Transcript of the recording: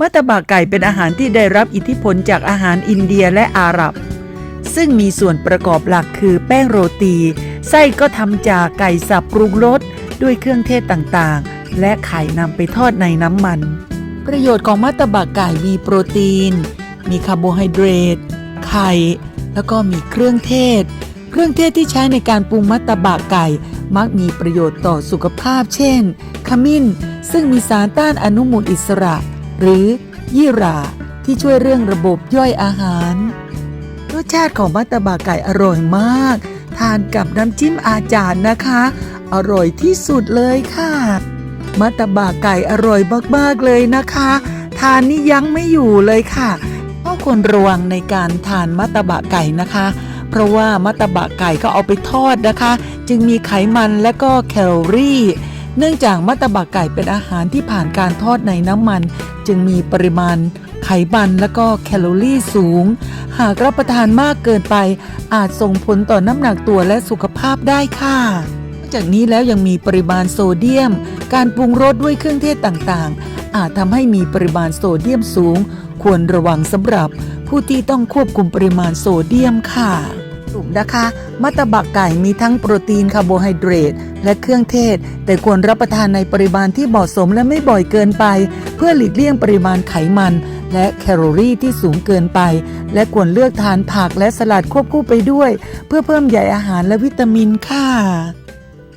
มัตตบะไก่เป็นอาหารที่ได้รับอิทธิพลจากอาหารอินเดียและอาหรับ ซึ่งมีส่วนประกอบหลักคือแป้งโรตี ไส้ก็ทำจากไก่สับปรุงรสด้วยเครื่องเทศต่างๆ และไข่นำไปทอดในน้ำมัน ประโยชน์ของมัตตบะไก่มีโปรตีน มีคาร์โบไฮเดรต ไข่ แล้วก็มีเครื่องเทศ เครื่องเทศที่ใช้ในการปรุงมัตตบะไก่มักมีประโยชน์ต่อสุขภาพ เช่น ขมิ้น ซึ่งมีสารต้านอนุมูลอิสระ หรือยี่ราที่ช่วยเรื่องระบบย่อยอาหาร รสชาติของมัตตบะไก่อร่อยมาก ทานกับน้ำจิ้มอาจารย์นะคะ อร่อยที่สุดเลยค่ะ มัตตบะไก่อร่อยมากๆเลยนะคะ ทานนี่ยั้งไม่อยู่เลยค่ะต้องควรระวังในการทานมัตตบะไก่นะคะ เพราะว่ามัตตบะไก่ก็เอาไปทอดนะคะ จึงมีไขมันและก็แคลอรี่ เนื่องจากมัตตบะไก่เป็นอาหารที่ผ่านการทอดในน้ำมัน จึงมีปริมาณไขมันและก็แคลอรี่สูง หากรับประทานมากเกินไป อาจส่งผลต่อน้ำหนักตัวและสุขภาพได้ค่ะนอกจากนี้แล้วยังมีปริมาณโซเดียม การปรุงรสด้วยเครื่องเทศต่างๆ อาจทำให้มีปริมาณโซเดียมสูง ควรระวังสำหรับผู้ที่ต้องควบคุมปริมาณโซเดียมค่ะสรุปนะคะ มัตตบะไก่มีทั้งโปรตีนคาร์โบไฮเดรต และเครื่องเทศ แต่ควรรับประทานในปริมาณที่เหมาะสมและไม่บ่อยเกินไป เพื่อหลีกเลี่ยงปริมาณไขมัน และแคลอรี่ที่สูงเกินไป และควรเลือกทานผักและสลัดควบคู่ไปด้วย เพื่อเพิ่มใยอาหารและวิตามินค่ะ